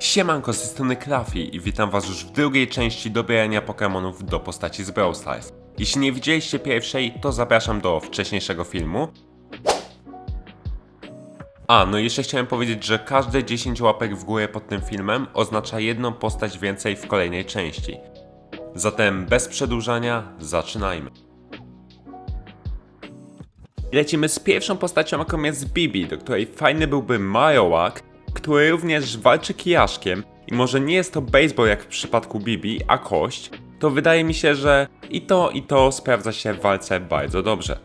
Siemanko, z tej strony Krafi i witam was już w drugiej części dobierania Pokémonów do postaci z Brawl Stars. Jeśli nie widzieliście pierwszej, to zapraszam do wcześniejszego filmu. A, no jeszcze chciałem powiedzieć, że każde 10 łapek w górę pod tym filmem oznacza jedną postać więcej w kolejnej części. Zatem bez przedłużania, zaczynajmy. Lecimy z pierwszą postacią, jaką jest Bibi, do której fajny byłby Marowak, który również walczy kijaszkiem i może nie jest to baseball jak w przypadku Bibi, a kość, to wydaje mi się, że i to i to sprawdza się w walce bardzo dobrze.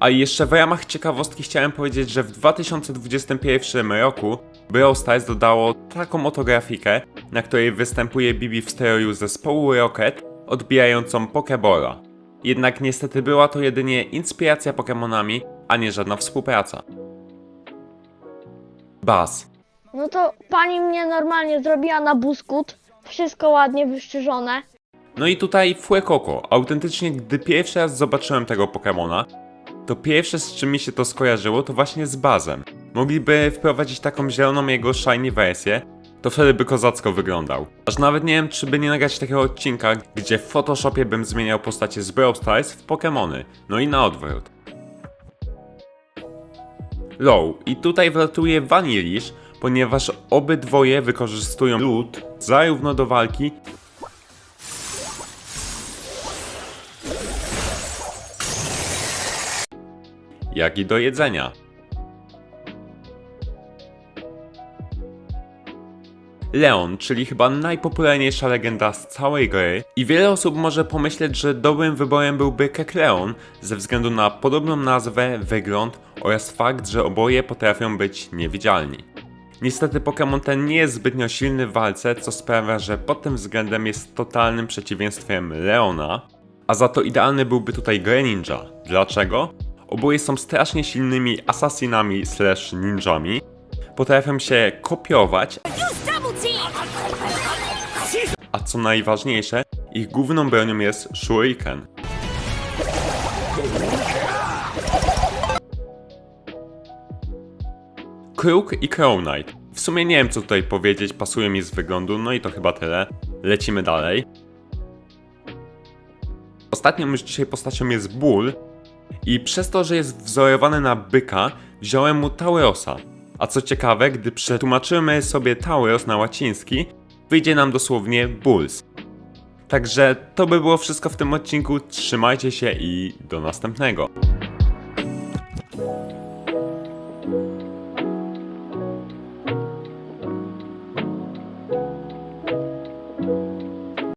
A jeszcze w ramach ciekawostki chciałem powiedzieć, że w 2021 roku Brawl Stars dodało taką oto grafikę, na której występuje Bibi w stroju zespołu Rocket, odbijającą Pokebola. Jednak niestety była to jedynie inspiracja Pokémonami, a nie żadna współpraca. Baz. No to pani mnie normalnie zrobiła na buskut. Wszystko ładnie wyszczyżone. No i tutaj Fuecoco. Autentycznie, gdy pierwszy raz zobaczyłem tego Pokémona, to pierwsze z czym mi się to skojarzyło, to właśnie z bazem. Mogliby wprowadzić taką zieloną jego shiny wersję, to wtedy by kozacko wyglądał. Aż nawet nie wiem, czy by nie nagrać takiego odcinka, gdzie w Photoshopie bym zmieniał postacie z Brawl Stars w Pokémony. No i na odwrót. Low. I tutaj wlatuje Vanillish, ponieważ obydwoje wykorzystują lód zarówno do walki, jak i do jedzenia. Leon, czyli chyba najpopularniejsza legenda z całej gry i wiele osób może pomyśleć, że dobrym wyborem byłby Kekleon ze względu na podobną nazwę, wygląd oraz fakt, że oboje potrafią być niewidzialni. Niestety Pokémon ten nie jest zbytnio silny w walce, co sprawia, że pod tym względem jest totalnym przeciwieństwem Leona, a za to idealny byłby tutaj Greninja. Dlaczego? Oboje są strasznie silnymi asasinami slash ninjami, potrafią się kopiować, a co najważniejsze, ich główną bronią jest Shuriken. Kruk i Crow Knight. W sumie nie wiem co tutaj powiedzieć, pasuje mi z wyglądu, no i to chyba tyle. Lecimy dalej. Ostatnią już dzisiaj postacią jest Bull i przez to, że jest wzorowany na byka, wziąłem mu Taurosa. A co ciekawe, gdy przetłumaczymy sobie Tauros na łaciński, wyjdzie nam dosłownie Bulls. Także to by było wszystko w tym odcinku, trzymajcie się i do następnego.